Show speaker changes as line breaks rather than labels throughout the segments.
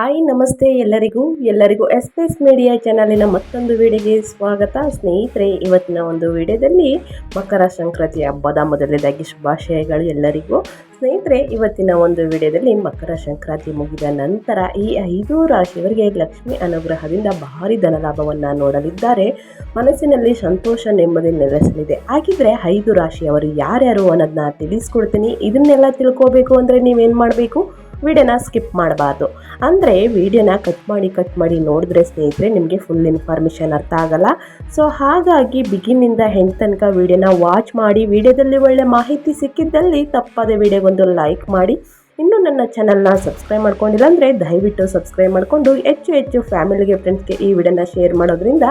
Hi, ನಮಸ್ತೆ ಎಲ್ಲರಿಗೂ. ಎಲ್ಲರಿಗೂ ಎಸ್ ಎಸ್ ಮೀಡಿಯಾ ಚಾನಲಿನ ಮತ್ತೊಂದು ವಿಡಿಯೋಗೆ ಸ್ವಾಗತ. ಸ್ನೇಹಿತರೆ, ಇವತ್ತಿನ ಒಂದು ವಿಡಿಯೋದಲ್ಲಿ ಮಕರ ಸಂಕ್ರಾಂತಿ ಹಬ್ಬದ ಮೊದಲನೇದಾಗಿ ಶುಭಾಶಯಗಳು ಎಲ್ಲರಿಗೂ. ಸ್ನೇಹಿತರೆ, ಇವತ್ತಿನ ಒಂದು ವಿಡಿಯೋದಲ್ಲಿ ಮಕರ ಸಂಕ್ರಾಂತಿ ಮುಗಿದ ನಂತರ ಈ ಐದು ರಾಶಿಯವರಿಗೆ ಲಕ್ಷ್ಮಿ ಅನುಗ್ರಹದಿಂದ ಭಾರಿ ಧನಲಾಭವನ್ನು ನೋಡಲಿದ್ದಾರೆ. ಮನಸ್ಸಿನಲ್ಲಿ ಸಂತೋಷ, ನೆಮ್ಮದಿ ನೆಲೆಸಲಿದೆ. ಹಾಗಿದ್ರೆ ಐದು ರಾಶಿಯವರು ಯಾರ್ಯಾರು ಅನ್ನೋದನ್ನ ತಿಳಿಸ್ಕೊಡ್ತೀನಿ. ಇದನ್ನೆಲ್ಲ ತಿಳ್ಕೋಬೇಕು ಅಂದರೆ ನೀವೇನು ಮಾಡಬೇಕು? ವಿಡಿಯೋನ ಸ್ಕಿಪ್ ಮಾಡಬಾರ್ದು. ಅಂದರೆ ವಿಡಿಯೋನ ಕಟ್ ಮಾಡಿ ಕಟ್ ಮಾಡಿ ನೋಡಿದ್ರೆ ಸ್ನೇಹಿತರೆ ನಿಮಗೆ ಫುಲ್ ಇನ್ಫಾರ್ಮೇಷನ್ ಅರ್ಥ ಆಗಲ್ಲ. ಸೊ ಹಾಗಾಗಿ ಬಿಗಿನಿಂದ ಹೆಂಡ್ ತನಕ ವಿಡಿಯೋನ ವಾಚ್ ಮಾಡಿ, ವಿಡಿಯೋದಲ್ಲಿ ಒಳ್ಳೆ ಮಾಹಿತಿ ಸಿಕ್ಕಿದ್ದಲ್ಲಿ ತಪ್ಪದೆ ವಿಡಿಯೋಗೊಂದು ಲೈಕ್ ಮಾಡಿ. ಇನ್ನು ನನ್ನ ಚಾನಲ್ನ ಸಬ್ಸ್ಕ್ರೈಬ್ ಮಾಡ್ಕೊಂಡಿಲ್ಲ ಅಂದರೆ ದಯವಿಟ್ಟು ಸಬ್ಸ್ಕ್ರೈಬ್ ಮಾಡಿಕೊಂಡು ಹೆಚ್ಚು ಹೆಚ್ಚು ಫ್ಯಾಮಿಲಿಗೆ ಫ್ರೆಂಡ್ಸ್ಗೆ ಈ ವಿಡಿಯೋನ ಶೇರ್ ಮಾಡೋದ್ರಿಂದ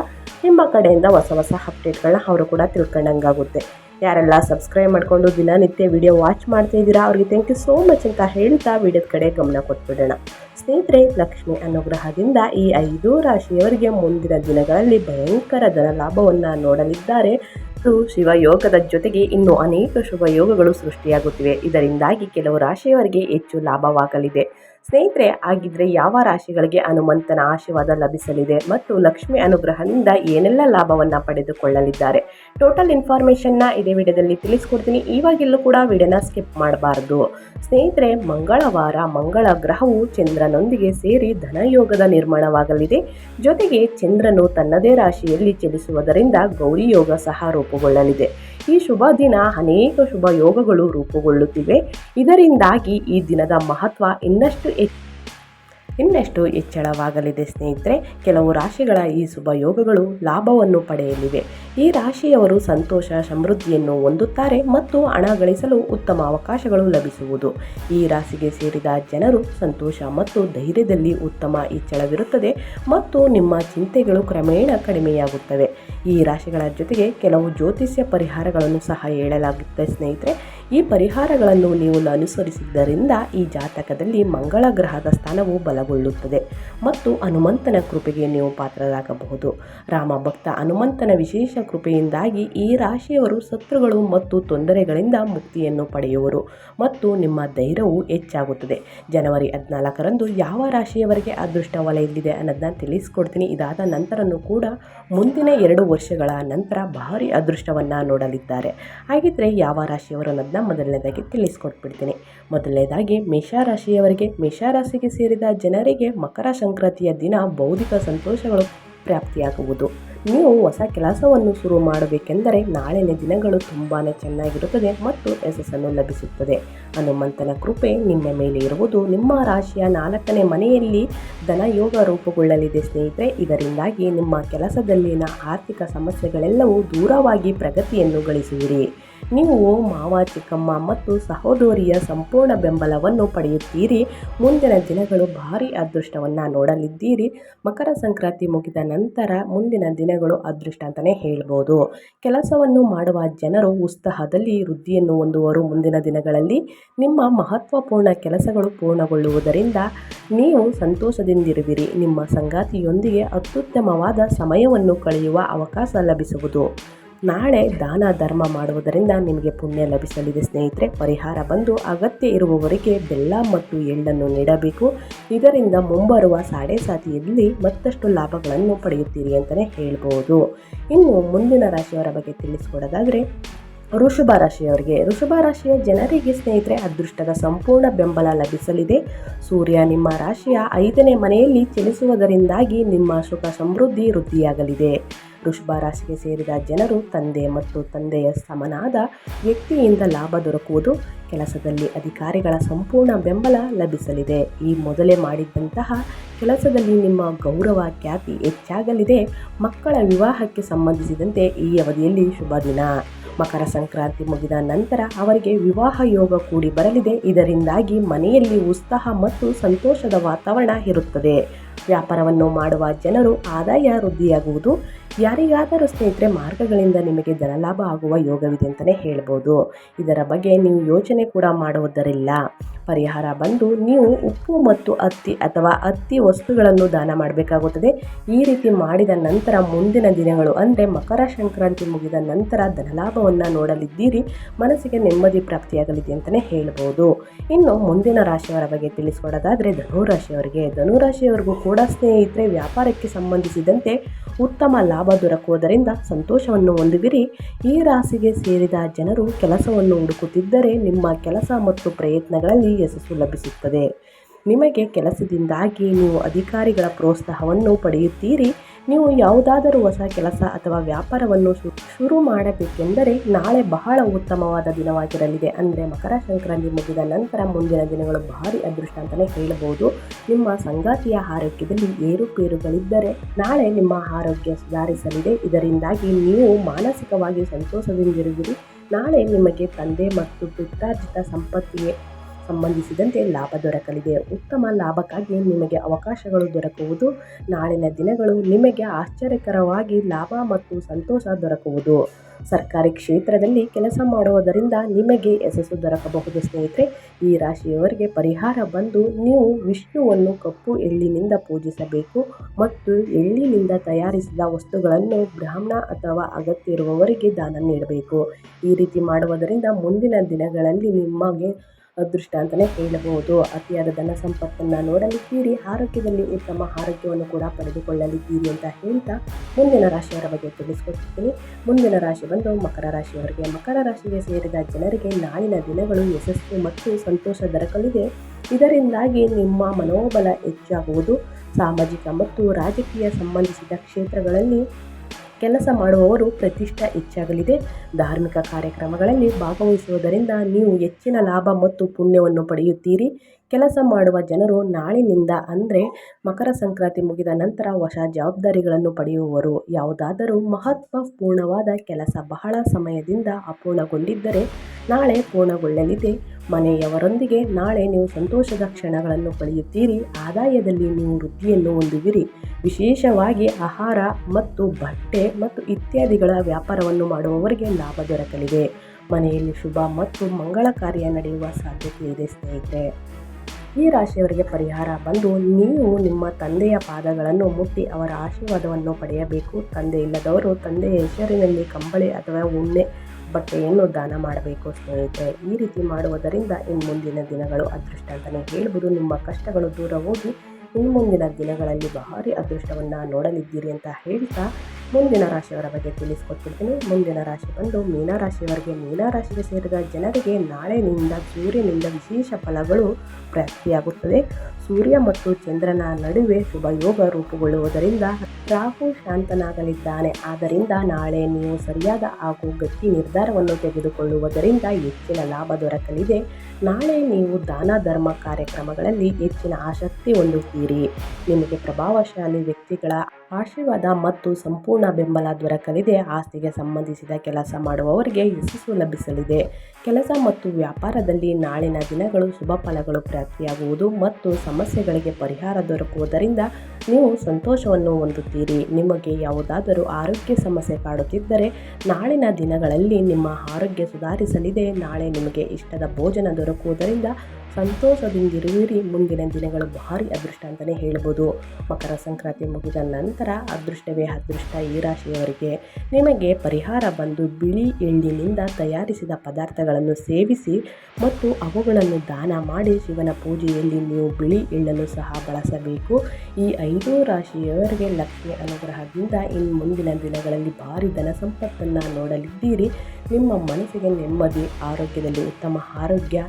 ನಿಮ್ಮ ಕಡೆಯಿಂದ ಹೊಸ ಹೊಸ ಅಪ್ಡೇಟ್ಗಳನ್ನ ಅವರು ಕೂಡ ತಿಳ್ಕೊಂಡಂಗಾಗುತ್ತೆ. ಯಾರೆಲ್ಲ ಸಬ್ಸ್ಕ್ರೈಬ್ ಮಾಡಿಕೊಂಡು ದಿನನಿತ್ಯ ವಿಡಿಯೋ ವಾಚ್ ಮಾಡ್ತಾ ಇದ್ದೀರಾ, ಅವರಿಗೆ ಥ್ಯಾಂಕ್ ಯು ಸೋ ಮಚ್ ಅಂತ ಹೇಳ್ತಾ ವಿಡಿಯೋದ ಕಡೆ ಗಮನ ಕೊಟ್ಬಿಡೋಣ. ಸ್ನೇಹಿತರೆ, ಲಕ್ಷ್ಮಿ ಅನುಗ್ರಹದಿಂದ ಈ ಐದು ರಾಶಿಯವರಿಗೆ ಮುಂದಿನ ದಿನಗಳಲ್ಲಿ ಭಯಂಕರ ಧನ ಲಾಭವನ್ನು ನೋಡಲಿದ್ದಾರೆ. ಮತ್ತು ಶಿವಯೋಗದ ಜೊತೆಗೆ ಇನ್ನು ಅನೇಕ ಶುಭ ಯೋಗಗಳು ಸೃಷ್ಟಿಯಾಗುತ್ತಿವೆ. ಇದರಿಂದಾಗಿ ಕೆಲವು ರಾಶಿಯವರಿಗೆ ಹೆಚ್ಚು ಲಾಭವಾಗಲಿದೆ. ಸ್ನೇಹಿತರೆ ಆಗಿದ್ರೆ ಯಾವ ರಾಶಿಗಳಿಗೆ ಹನುಮಂತನ ಆಶೀರ್ವಾದ ಲಭಿಸಲಿದೆ ಮತ್ತು ಲಕ್ಷ್ಮಿ ಅನುಗ್ರಹದಿಂದ ಏನೆಲ್ಲ ಲಾಭವನ್ನು ಪಡೆದುಕೊಳ್ಳಲಿದ್ದಾರೆ? ಟೋಟಲ್ ಇನ್ಫಾರ್ಮೇಷನ್ನ ಇದೇ ವಿಡಿಯೋದಲ್ಲಿ ತಿಳಿಸ್ಕೊಡ್ತೀನಿ. ಇವಾಗೆಲ್ಲೂ ಕೂಡ ವಿಡಿಯೋನ ಸ್ಕಿಪ್ ಮಾಡಬಾರ್ದು. ಸ್ನೇಹಿತರೆ, ಮಂಗಳವಾರ ಮಂಗಳ ಗ್ರಹವು ಚಂದ್ರನೊಂದಿಗೆ ಸೇರಿ ಧನಯೋಗದ ನಿರ್ಮಾಣವಾಗಲಿದೆ. ಜೊತೆಗೆ ಚಂದ್ರನು ತನ್ನದೇ ರಾಶಿಯಲ್ಲಿ ಚಲಿಸುವುದರಿಂದ ಗೌರಿ ಯೋಗ ಸಹ ರೂಪುಗೊಳ್ಳಲಿದೆ. ಈ ಶುಭ ದಿನ ಅನೇಕ ಶುಭ ಯೋಗಗಳು ರೂಪುಗೊಳ್ಳುತ್ತಿವೆ. ಇದರಿಂದಾಗಿ ಈ ದಿನದ ಮಹತ್ವ ಇನ್ನಷ್ಟು ಹೆಚ್ಚು ಇನ್ನಷ್ಟು ಹೆಚ್ಚಳವಾಗಲಿದೆ ಸ್ನೇಹಿತರೆ? ಕೆಲವು ರಾಶಿಗಳ ಈ ಶುಭ ಯೋಗಗಳು ಲಾಭವನ್ನು ಪಡೆಯಲಿವೆ. ಈ ರಾಶಿಯವರು ಸಂತೋಷ, ಸಮೃದ್ಧಿಯನ್ನು ಹೊಂದುತ್ತಾರೆ ಮತ್ತು ಹಣ ಗಳಿಸಲು ಉತ್ತಮ ಅವಕಾಶಗಳು ಲಭಿಸುವುದು. ಈ ರಾಶಿಗೆ ಸೇರಿದ ಜನರು ಸಂತೋಷ ಮತ್ತು ಧೈರ್ಯದಲ್ಲಿ ಉತ್ತಮ ಹೆಚ್ಚಳವಿರುತ್ತದೆ ಮತ್ತು ನಿಮ್ಮ ಚಿಂತೆಗಳು ಕ್ರಮೇಣ ಕಡಿಮೆಯಾಗುತ್ತವೆ. ಈ ರಾಶಿಗಳ ಜೊತೆಗೆ ಕೆಲವು ಜ್ಯೋತಿಷ್ಯ ಪರಿಹಾರಗಳನ್ನು ಸಹ ಹೇಳಲಾಗುತ್ತೆ ಸ್ನೇಹಿತರೆ. ಈ ಪರಿಹಾರಗಳನ್ನು ನೀವು ಅನುಸರಿಸಿದ್ದರಿಂದ ಈ ಜಾತಕದಲ್ಲಿ ಮಂಗಳ ಗ್ರಹದ ಸ್ಥಾನವು ಬಲಗೊಳ್ಳುತ್ತದೆ ಮತ್ತು ಹನುಮಂತನ ಕೃಪೆಗೆ ನೀವು ಪಾತ್ರರಾಗಬಹುದು. ರಾಮ ಭಕ್ತ ಹನುಮಂತನ ವಿಶೇಷ ಕೃಪೆಯಿಂದಾಗಿ ಈ ರಾಶಿಯವರು ಶತ್ರುಗಳು ಮತ್ತು ತೊಂದರೆಗಳಿಂದ ಮುಕ್ತಿಯನ್ನು ಪಡೆಯುವರು ಮತ್ತು ನಿಮ್ಮ ಧೈರ್ಯವು ಹೆಚ್ಚಾಗುತ್ತದೆ. ಜನವರಿ ಹದಿನಾಲ್ಕರಂದು ಯಾವ ರಾಶಿಯವರಿಗೆ ಅದೃಷ್ಟ ವಲಯದಲ್ಲಿದೆ ಅನ್ನೋದನ್ನ ತಿಳಿಸ್ಕೊಡ್ತೀನಿ. ಇದಾದ ನಂತರನೂ ಕೂಡ ಮುಂದಿನ ಎರಡು ವರ್ಷಗಳ ನಂತರ ಭಾರಿ ಅದೃಷ್ಟವನ್ನು ನೋಡಲಿದ್ದಾರೆ. ಹಾಗಿದ್ರೆ ಯಾವ ರಾಶಿಯವರು ಅನ್ನೋದನ್ನ ಮೊದಲನೇದಾಗಿ ತಿಳಿಸ್ಕೊಟ್ಬಿಡ್ತೀನಿ. ಮೊದಲನೇದಾಗಿ ಮೇಷ ರಾಶಿಗೆ ಸೇರಿದ ಜನರಿಗೆ ಮಕರ ಸಂಕ್ರಾಂತಿಯ ದಿನ ಬೌದ್ಧಿಕ ಸಂತೋಷಗಳು ಪ್ರಾಪ್ತಿಯಾಗುವುದು. ನೀವು ಹೊಸ ಕೆಲಸವನ್ನು ಶುರು ಮಾಡಬೇಕೆಂದರೆ ನಾಳಿನ ದಿನಗಳು ತುಂಬಾ ಚೆನ್ನಾಗಿರುತ್ತದೆ ಮತ್ತು ಯಶಸ್ಸನ್ನು ಲಭಿಸುತ್ತದೆ. ಹನುಮಂತನ ಕೃಪೆ ನಿಮ್ಮ ಮೇಲೆ ಇರುವುದು. ನಿಮ್ಮ ರಾಶಿಯ ನಾಲ್ಕನೇ ಮನೆಯಲ್ಲಿ ಧನಯೋಗ ರೂಪುಗೊಳ್ಳಲಿದೆ ಸ್ನೇಹಿತರೆ. ಇದರಿಂದಾಗಿ ನಿಮ್ಮ ಕೆಲಸದಲ್ಲಿನ ಆರ್ಥಿಕ ಸಮಸ್ಯೆಗಳೆಲ್ಲವೂ ದೂರವಾಗಿ ಪ್ರಗತಿಯನ್ನು ಗಳಿಸುವಿರಿ. ನೀವು ಮಾವ ಚಿಕ್ಕಮ್ಮ ಮತ್ತು ಸಹೋದರಿಯ ಸಂಪೂರ್ಣ ಬೆಂಬಲವನ್ನು ಪಡೆಯುತ್ತೀರಿ. ಮುಂದಿನ ದಿನಗಳು ಭಾರಿ ಅದೃಷ್ಟವನ್ನು ನೋಡಲಿದ್ದೀರಿ. ಮಕರ ಸಂಕ್ರಾಂತಿ ಮುಗಿದ ನಂತರ ಮುಂದಿನ ದಿನಗಳು ಅದೃಷ್ಟ ಅಂತಲೇ ಹೇಳ್ಬೋದು. ಕೆಲಸವನ್ನು ಮಾಡುವ ಜನರು ಉತ್ಸಾಹದಲ್ಲಿ ವೃದ್ಧಿಯನ್ನು ಹೊಂದುವರು ಮುಂದಿನ ದಿನಗಳಲ್ಲಿ ನಿಮ್ಮ ಮಹತ್ವಪೂರ್ಣ ಕೆಲಸಗಳು ಪೂರ್ಣಗೊಳ್ಳುವುದರಿಂದ ನೀವು ಸಂತೋಷದಿಂದಿರುವಿರಿ. ನಿಮ್ಮ ಸಂಗಾತಿಯೊಂದಿಗೆ ಅತ್ಯುತ್ತಮವಾದ ಸಮಯವನ್ನು ಕಳೆಯುವ ಅವಕಾಶ ಲಭಿಸುವುದು. ನಾಳೆ ದಾನ ಧರ್ಮ ಮಾಡುವುದರಿಂದ ನಿಮಗೆ ಪುಣ್ಯ ಲಭಿಸಲಿದೆ ಸ್ನೇಹಿತರೆ. ಪರಿಹಾರ ಬಂದು ಅಗತ್ಯ ಇರುವವರಿಗೆ ಬೆಲ್ಲ ಮತ್ತು ಎಳ್ಳನ್ನು ನೀಡಬೇಕು. ಇದರಿಂದ ಮುಂಬರುವ ಸಾಡೆ ಸಾತಿಯಲ್ಲಿ ಮತ್ತಷ್ಟು ಲಾಭಗಳನ್ನು ಪಡೆಯುತ್ತೀರಿ ಅಂತಲೇ ಹೇಳ್ಬೋದು. ಇನ್ನು ಮುಂದಿನ ರಾಶಿಯವರ ಬಗ್ಗೆ ತಿಳಿಸಿಕೊಡೋದಾದರೆ ಋಷಭ ರಾಶಿಯವರಿಗೆ. ಋಷಭ ರಾಶಿಯ ಜನರಿಗೆ ಸ್ನೇಹಿತರೆ, ಅದೃಷ್ಟದ ಸಂಪೂರ್ಣ ಬೆಂಬಲ ಲಭಿಸಲಿದೆ. ಸೂರ್ಯ ನಿಮ್ಮ ರಾಶಿಯ ಐದನೇ ಮನೆಯಲ್ಲಿ ಚಲಿಸುವುದರಿಂದಾಗಿ ನಿಮ್ಮ ಸುಖ ಸಮೃದ್ಧಿ ವೃದ್ಧಿಯಾಗಲಿದೆ. ವೃಷಭ ರಾಶಿಗೆ ಸೇರಿದ ಜನರು ತಂದೆ ಮತ್ತು ತಂದೆಯ ಸಮನಾದ ವ್ಯಕ್ತಿಯಿಂದ ಲಾಭ ದೊರಕುವುದು ಕೆಲಸದಲ್ಲಿ ಅಧಿಕಾರಿಗಳ ಸಂಪೂರ್ಣ ಬೆಂಬಲ ಲಭಿಸಲಿದೆ. ಈ ಮೊದಲೇ ಮಾಡಿದ್ದಂತಹ ಕೆಲಸದಲ್ಲಿ ನಿಮ್ಮ ಗೌರವ ಖ್ಯಾತಿ ಹೆಚ್ಚಾಗಲಿದೆ. ಮಕ್ಕಳ ವಿವಾಹಕ್ಕೆ ಸಂಬಂಧಿಸಿದಂತೆ ಈ ಅವಧಿಯಲ್ಲಿ ಶುಭ ದಿನ. ಮಕರ ಸಂಕ್ರಾಂತಿ ಮುಗಿದ ನಂತರ ಅವರಿಗೆ ವಿವಾಹ ಯೋಗ ಕೂಡಿ ಬರಲಿದೆ. ಇದರಿಂದಾಗಿ ಮನೆಯಲ್ಲಿ ಉತ್ಸಾಹ ಮತ್ತು ಸಂತೋಷದ ವಾತಾವರಣ ಇರುತ್ತದೆ. ವ್ಯಾಪಾರವನ್ನು ಮಾಡುವ ಜನರು ಆದಾಯ ವೃದ್ಧಿಯಾಗುವುದು. ಯಾರಿಗಾದರೂ ಸ್ನೇಹಿತರೆ, ಮಾರ್ಗಗಳಿಂದ ನಿಮಗೆ ಧನಲಾಭ ಆಗುವ ಯೋಗವಿದೆ ಅಂತಲೇ ಹೇಳ್ಬೋದು. ಇದರ ಬಗ್ಗೆ ನೀವು ಯೋಚನೆ ಕೂಡ ಮಾಡುವುದರಿಲ್ಲ. ಪರಿಹಾರ ಬಂದು ನೀವು ಉಪ್ಪು ಮತ್ತು ಅತ್ತಿ ಅಥವಾ ಅತ್ತಿ ವಸ್ತುಗಳನ್ನು ದಾನ ಮಾಡಬೇಕಾಗುತ್ತದೆ. ಈ ರೀತಿ ಮಾಡಿದ ನಂತರ ಮುಂದಿನ ದಿನಗಳು ಅಂದರೆ ಮಕರ ಸಂಕ್ರಾಂತಿ ಮುಗಿದ ನಂತರ ಧನಲಾಭವನ್ನು ನೋಡಲಿದ್ದೀರಿ. ಮನಸ್ಸಿಗೆ ನೆಮ್ಮದಿ ಪ್ರಾಪ್ತಿಯಾಗಲಿದೆ ಅಂತಲೇ ಹೇಳ್ಬೋದು. ಇನ್ನು ಮುಂದಿನ ರಾಶಿಯವರ ಬಗ್ಗೆ ತಿಳಿಸ್ಕೊಡೋದಾದರೆ ಧನುರಾಶಿಯವರಿಗೆ. ಧನುರಾಶಿಯವರಿಗೂ ಕೂಡ ಸ್ನೇಹಿತರೆ ವ್ಯಾಪಾರಕ್ಕೆ ಸಂಬಂಧಿಸಿದಂತೆ ಉತ್ತಮ ಲಾಭ ದೊರಕುವುದರಿಂದ ಸಂತೋಷವನ್ನು ಹೊಂದುವಿರಿ. ಈ ರಾಶಿಗೆ ಸೇರಿದ ಜನರು ಕೆಲಸವನ್ನು ಹುಡುಕುತ್ತಿದ್ದರೆ ನಿಮ್ಮ ಕೆಲಸ ಮತ್ತು ಪ್ರಯತ್ನಗಳಲ್ಲಿ ಯಶಸ್ಸು ಲಭಿಸುತ್ತದೆ. ನಿಮಗೆ ಕೆಲಸದಿಂದಾಗಿ ನೀವು ಅಧಿಕಾರಿಗಳ ಪ್ರೋತ್ಸಾಹವನ್ನು ಪಡೆಯುತ್ತೀರಿ. ನೀವು ಯಾವುದಾದರೂ ಹೊಸ ಕೆಲಸ ಅಥವಾ ವ್ಯಾಪಾರವನ್ನು ಶುರು ಮಾಡಬೇಕೆಂದರೆ ನಾಳೆ ಬಹಳ ಉತ್ತಮವಾದ ದಿನವಾಗಿರಲಿದೆ. ಅಂದರೆ ಮಕರ ಸಂಕ್ರಾಂತಿ ಮುಗಿದ ನಂತರ ಮುಂದಿನ ದಿನಗಳು ಭಾರಿ ಅದೃಷ್ಟ ಅಂತಲೇ ಹೇಳಬಹುದು. ನಿಮ್ಮ ಸಂಗಾತಿಯ ಆರೋಗ್ಯದಲ್ಲಿ ಏರುಪೇರುಗಳಿದ್ದರೆ ನಾಳೆ ನಿಮ್ಮ ಆರೋಗ್ಯ ಸುಧಾರಿಸಲಿದೆ. ಇದರಿಂದಾಗಿ ನೀವು ಮಾನಸಿಕವಾಗಿ ಸಂತೋಷದಿಂದಿರುವಿರಿ. ನಾಳೆ ನಿಮಗೆ ತಂದೆ ಮತ್ತು ಪಿತ್ರಾರ್ಜಿತ ಸಂಪತ್ತಿಗೆ ಸಂಬಂಧಿಸಿದಂತೆ ಲಾಭ ದೊರಕಲಿದೆ. ಉತ್ತಮ ಲಾಭಕ್ಕಾಗಿ ನಿಮಗೆ ಅವಕಾಶಗಳು ದೊರಕುವುದು. ನಾಳಿನ ದಿನಗಳು ನಿಮಗೆ ಆಶ್ಚರ್ಯಕರವಾಗಿ ಲಾಭ ಮತ್ತು ಸಂತೋಷ ದೊರಕುವುದು. ಸರ್ಕಾರಿ ಕ್ಷೇತ್ರದಲ್ಲಿ ಕೆಲಸ ಮಾಡುವುದರಿಂದ ನಿಮಗೆ ಯಶಸ್ಸು ದೊರಕಬಹುದು ಸ್ನೇಹಿತರೆ. ಈ ರಾಶಿಯವರಿಗೆ ಪರಿಹಾರ ಬಂದು ನೀವು ವಿಷ್ಣುವನ್ನು ಕಪ್ಪು ಎಳ್ಳಿನಿಂದ ಪೂಜಿಸಬೇಕು ಮತ್ತು ಎಳ್ಳಿನಿಂದ ತಯಾರಿಸಿದ ವಸ್ತುಗಳನ್ನು ಬ್ರಾಹ್ಮಣ ಅಥವಾ ಅಗತ್ಯ ಇರುವವರಿಗೆ ದಾನ ನೀಡಬೇಕು. ಈ ರೀತಿ ಮಾಡುವುದರಿಂದ ಮುಂದಿನ ದಿನಗಳಲ್ಲಿ ನಿಮಗೆ ಅದೃಷ್ಟ ಅಂತಲೇ ಹೇಳಬಹುದು. ಅತಿಯಾದ ಧನ ಸಂಪತ್ತನ್ನು ನೋಡಲಿದ್ದೀರಿ, ಆರೋಗ್ಯದಲ್ಲಿ ಉತ್ತಮ ಆರೋಗ್ಯವನ್ನು ಕೂಡ ಪಡೆದುಕೊಳ್ಳಲಿದ್ದೀರಿ ಅಂತ ಹೇಳ್ತಾ ಮುಂದಿನ ರಾಶಿಯವರ ಬಗ್ಗೆ ತಿಳಿಸ್ಕೊಡ್ತೀನಿ ಮುಂದಿನ ರಾಶಿ ಬಂದು ಮಕರ ರಾಶಿಯವರಿಗೆ. ಮಕರ ರಾಶಿಗೆ ಸೇರಿದ ಜನರಿಗೆ ನಾಳಿನ ದಿನಗಳು ಯಶಸ್ಸು ಮತ್ತು ಸಂತೋಷ ದೊರಕಲಿದೆ. ಇದರಿಂದಾಗಿ ನಿಮ್ಮ ಮನೋಬಲ ಹೆಚ್ಚಾಗುವುದು. ಸಾಮಾಜಿಕ ಮತ್ತು ರಾಜಕೀಯ ಸಂಬಂಧಿಸಿದ ಕ್ಷೇತ್ರಗಳಲ್ಲಿ ಕೆಲಸ ಮಾಡುವವರು ಪ್ರತಿಷ್ಠೆ ಹೆಚ್ಚಾಗಲಿದೆ. ಧಾರ್ಮಿಕ ಕಾರ್ಯಕ್ರಮಗಳಲ್ಲಿ ಭಾಗವಹಿಸುವುದರಿಂದ ನೀವು ಹೆಚ್ಚಿನ ಲಾಭ ಮತ್ತು ಪುಣ್ಯವನ್ನು ಪಡೆಯುತ್ತೀರಿ. ಕೆಲಸ ಮಾಡುವ ಜನರು ನಾಳಿನಿಂದ ಅಂದರೆ ಮಕರ ಸಂಕ್ರಾಂತಿ ಮುಗಿದ ನಂತರ ಹೊಸ ಜವಾಬ್ದಾರಿಗಳನ್ನು ಪಡೆಯುವವರು ಯಾವುದಾದರೂ ಮಹತ್ವಪೂರ್ಣವಾದ ಕೆಲಸ ಬಹಳ ಸಮಯದಿಂದ ಅಪೂರ್ಣಗೊಂಡಿದ್ದರೆ ನಾಳೆ ಪೂರ್ಣಗೊಳ್ಳಲಿದೆ. ಮನೆಯವರೊಂದಿಗೆ ನಾಳೆ ನೀವು ಸಂತೋಷದ ಕ್ಷಣಗಳನ್ನು ಕಳೆಯುತ್ತೀರಿ. ಆದಾಯದಲ್ಲಿ ನೀವು ವೃದ್ಧಿಯನ್ನು ಹೊಂದುವಿರಿ. ವಿಶೇಷವಾಗಿ ಆಹಾರ ಮತ್ತು ಬಟ್ಟೆ ಮತ್ತು ಇತ್ಯಾದಿಗಳ ವ್ಯಾಪಾರವನ್ನು ಮಾಡುವವರಿಗೆ ಲಾಭ ದೊರಕಲಿದೆ. ಮನೆಯಲ್ಲಿ ಶುಭ ಮತ್ತು ಮಂಗಳ ಕಾರ್ಯ ನಡೆಯುವ ಸಾಧ್ಯತೆ ಇದೆ ಸ್ನೇಹಿತರೆ. ಈ ರಾಶಿಯವರಿಗೆ ಪರಿಹಾರ ಬಂದು ನೀವು ನಿಮ್ಮ ತಂದೆಯ ಪಾದಗಳನ್ನು ಮುಟ್ಟಿ ಅವರ ಆಶೀರ್ವಾದವನ್ನು ಪಡೆಯಬೇಕು. ತಂದೆ ಇಲ್ಲದವರು ತಂದೆಯ ಹೆಸರಿನಲ್ಲಿ ಕಂಬಳಿ ಅಥವಾ ಉಣ್ಣೆ ಬಟ್ಟೆಯನ್ನು ದಾನ ಮಾಡಬೇಕು ಸ್ನೇಹಿತರೆ. ಈ ರೀತಿ ಮಾಡುವುದರಿಂದ ಇನ್ನು ಮುಂದಿನ ದಿನಗಳು ಅದೃಷ್ಟ ಅಂತಲೇ ಹೇಳ್ಬೋದು. ನಿಮ್ಮ ಕಷ್ಟಗಳು ದೂರ ಹೋಗಿ ಇನ್ನು ಮುಂದಿನ ದಿನಗಳಲ್ಲಿ ಭಾರಿ ಅದೃಷ್ಟವನ್ನು ನೋಡಲಿದ್ದೀರಿ ಅಂತ ಹೇಳ್ತಾ ಮುಂದಿನ ರಾಶಿಯವರ ಬಗ್ಗೆ ತಿಳಿಸ್ಕೊಟ್ಬಿಡ್ತೀನಿ ಮುಂದಿನ ರಾಶಿ ಬಂದು ಮೀನರಾಶಿಯವರಿಗೆ ಮೀನರಾಶಿಗೆ ಸೇರಿದ ಜನರಿಗೆ ನಾಳೆಯಿಂದ ಸೂರ್ಯನಿಂದ ವಿಶೇಷ ಫಲಗಳು ಪ್ರಾಪ್ತಿಯಾಗುತ್ತದೆ. ಸೂರ್ಯ ಮತ್ತು ಚಂದ್ರನ ನಡುವೆ ಶುಭ ಯೋಗ ರೂಪುಗೊಳ್ಳುವುದರಿಂದ ರಾಹು ಶಾಂತನಾಗಲಿದ್ದಾನೆ. ಆದ್ದರಿಂದ ನಾಳೆ ನೀವು ಸರಿಯಾದ ಹಾಗೂ ಗಟ್ಟಿ ನಿರ್ಧಾರವನ್ನು ತೆಗೆದುಕೊಳ್ಳುವುದರಿಂದ ಹೆಚ್ಚಿನ ಲಾಭ ದೊರಕಲಿದೆ. ನಾಳೆ ನೀವು ದಾನ, ಧರ್ಮ ಕಾರ್ಯಕ್ರಮಗಳಲ್ಲಿ ಹೆಚ್ಚಿನ ಆಸಕ್ತಿ ಹೊಂದುತ್ತೀರಿ. ನಿಮಗೆ ಪ್ರಭಾವಶಾಲಿ ವ್ಯಕ್ತಿಗಳ ಆಶೀರ್ವಾದ ಮತ್ತು ಸಂಪೂರ್ಣ ಬೆಂಬಲ ದೊರಕಲಿದೆ. ಆಸ್ತಿಗೆ ಸಂಬಂಧಿಸಿದ ಕೆಲಸ ಮಾಡುವವರಿಗೆ ಯಶಸ್ಸು ಲಭಿಸಲಿದೆ. ಕೆಲಸ ಮತ್ತು ವ್ಯಾಪಾರದಲ್ಲಿ ನಾಳಿನ ದಿನಗಳು ಶುಭ ಫಲಗಳು ಪ್ರಾಪ್ತಿಯಾಗುವುದು ಮತ್ತು ಸಮಸ್ಯೆಗಳಿಗೆ ಪರಿಹಾರ ದೊರಕುವುದರಿಂದ ನೀವು ಸಂತೋಷವನ್ನು ಹೊಂದುತ್ತೀರಿ. ನಿಮಗೆ ಯಾವುದಾದರೂ ಆರೋಗ್ಯ ಸಮಸ್ಯೆ ಕಾಡುತ್ತಿದ್ದರೆ ನಾಳಿನ ದಿನಗಳಲ್ಲಿ ನಿಮ್ಮ ಆರೋಗ್ಯ ಸುಧಾರಿಸಲಿದೆ. ನಾಳೆ ನಿಮಗೆ ಇಷ್ಟದ ಭೋಜನ ದೊರಕುವುದರಿಂದ ಸಂತೋಷದಿಂದಿರುವಿರಿ ಮುಂದಿನ ದಿನಗಳು ಭಾರಿ ಅದೃಷ್ಟ ಅಂತಲೇ ಹೇಳ್ಬೋದು. ಮಕರ ಸಂಕ್ರಾಂತಿ ಮುಗಿದ ನಂತರ ಅದೃಷ್ಟವೇ ಅದೃಷ್ಟ ಈ ರಾಶಿಯವರಿಗೆ. ನಿಮಗೆ ಪರಿಹಾರ ಬಂದು ಬಿಳಿ ಎಳ್ಳಿನಿಂದ ತಯಾರಿಸಿದ ಪದಾರ್ಥಗಳನ್ನು ಸೇವಿಸಿ ಮತ್ತು ಅವುಗಳನ್ನು ದಾನ ಮಾಡಿ ಶಿವನ ಪೂಜೆಯಲ್ಲಿ ನೀವು ಬಿಳಿ ಎಳ್ಳನ್ನು ಸಹ ಬಳಸಬೇಕು. ಈ ಐದು ರಾಶಿಯವರಿಗೆ ಲಕ್ಷ್ಮಿ ಅನುಗ್ರಹದಿಂದ ಇನ್ನು ಮುಂದಿನ ದಿನಗಳಲ್ಲಿ ಭಾರಿ ಧನ ಸಂಪತ್ತನ್ನು ನೋಡಲಿದ್ದೀರಿ. ನಿಮ್ಮ ಮನಸ್ಸಿಗೆ ನೆಮ್ಮದಿ, ಆರೋಗ್ಯದಲ್ಲಿ ಉತ್ತಮ ಆರೋಗ್ಯ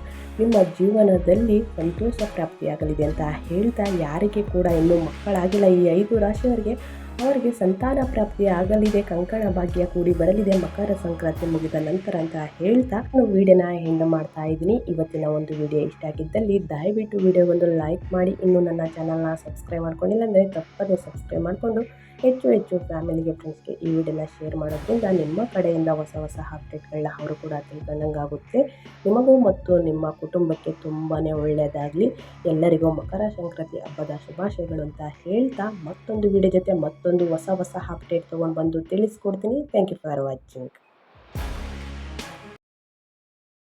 ನಿಮ್ಮ ಜೀವನದಲ್ಲಿ ಸಂತೋಷ ಪ್ರಾಪ್ತಿಯಾಗಲಿದೆ ಅಂತ ಹೇಳ್ತಾ ಯಾರಿಗೆ ಕೂಡ ಇನ್ನೂ ಮಕ್ಕಳಾಗಿಲ್ಲ. ಈ ಐದು ರಾಶಿಯವರಿಗೆ ಅವರಿಗೆ ಸಂತಾನ ಪ್ರಾಪ್ತಿ ಆಗಲಿದೆ, ಕಂಕಣ ಭಾಗ್ಯ ಕೂಡಿ ಬರಲಿದೆ, ಮಕರ ಸಂಕ್ರಾಂತಿ ಮುಗಿದ ನಂತರ ಅಂತ ಹೇಳ್ತಾ ನಾನು ವಿಡಿಯೋನ ಹೆಣ್ಣು ಮಾಡ್ತಾ ಇದ್ದೀನಿ. ಇವತ್ತಿನ ಒಂದು ವಿಡಿಯೋ ಇಷ್ಟ ಆಗಿದ್ದಲ್ಲಿ ದಯವಿಟ್ಟು ವಿಡಿಯೋಗೊಂದು ಲೈಕ್ ಮಾಡಿ. ಇನ್ನು ನನ್ನ ಚಾನಲ್ನ ಸಬ್ಸ್ಕ್ರೈಬ್ ಮಾಡ್ಕೊಂಡಿಲ್ಲ ಅಂದರೆ ತಪ್ಪದೇ ಸಬ್ಸ್ಕ್ರೈಬ್ ಮಾಡಿಕೊಂಡು ಹೆಚ್ಚು ಹೆಚ್ಚು ಫ್ಯಾಮಿಲಿಗೆ ಫ್ರೆಂಡ್ಸ್ಗೆ ಈ ವಿಡಿಯೋನ ಶೇರ್ ಮಾಡೋದ್ರಿಂದ ನಿಮ್ಮ ಕಡೆಯಿಂದ ಹೊಸ ಹೊಸ ಅಪ್ಡೇಟ್ಗಳನ್ನ ಅವರು ಕೂಡ ತಿಳ್ಕೊಂಡಂಗಾಗುತ್ತೆ. ನಿಮಗೂ ಮತ್ತು ನಿಮ್ಮ ಕುಟುಂಬಕ್ಕೆ ತುಂಬಾ ಒಳ್ಳೆಯದಾಗಲಿ ಎಲ್ಲರಿಗೂ ಮಕರ ಸಂಕ್ರಾಂತಿ ಹಬ್ಬದ ಶುಭಾಶಯಗಳು ಅಂತ ಹೇಳ್ತಾ ಮತ್ತೊಂದು ವಿಡಿಯೋ ಜೊತೆ ಮತ್ತೊಂದು ಹೊಸ ಹೊಸ ಅಪ್ಡೇಟ್ ತೊಗೊಂಡು ಬಂದು ತಿಳಿಸ್ಕೊಡ್ತೀನಿ. Thank you for watching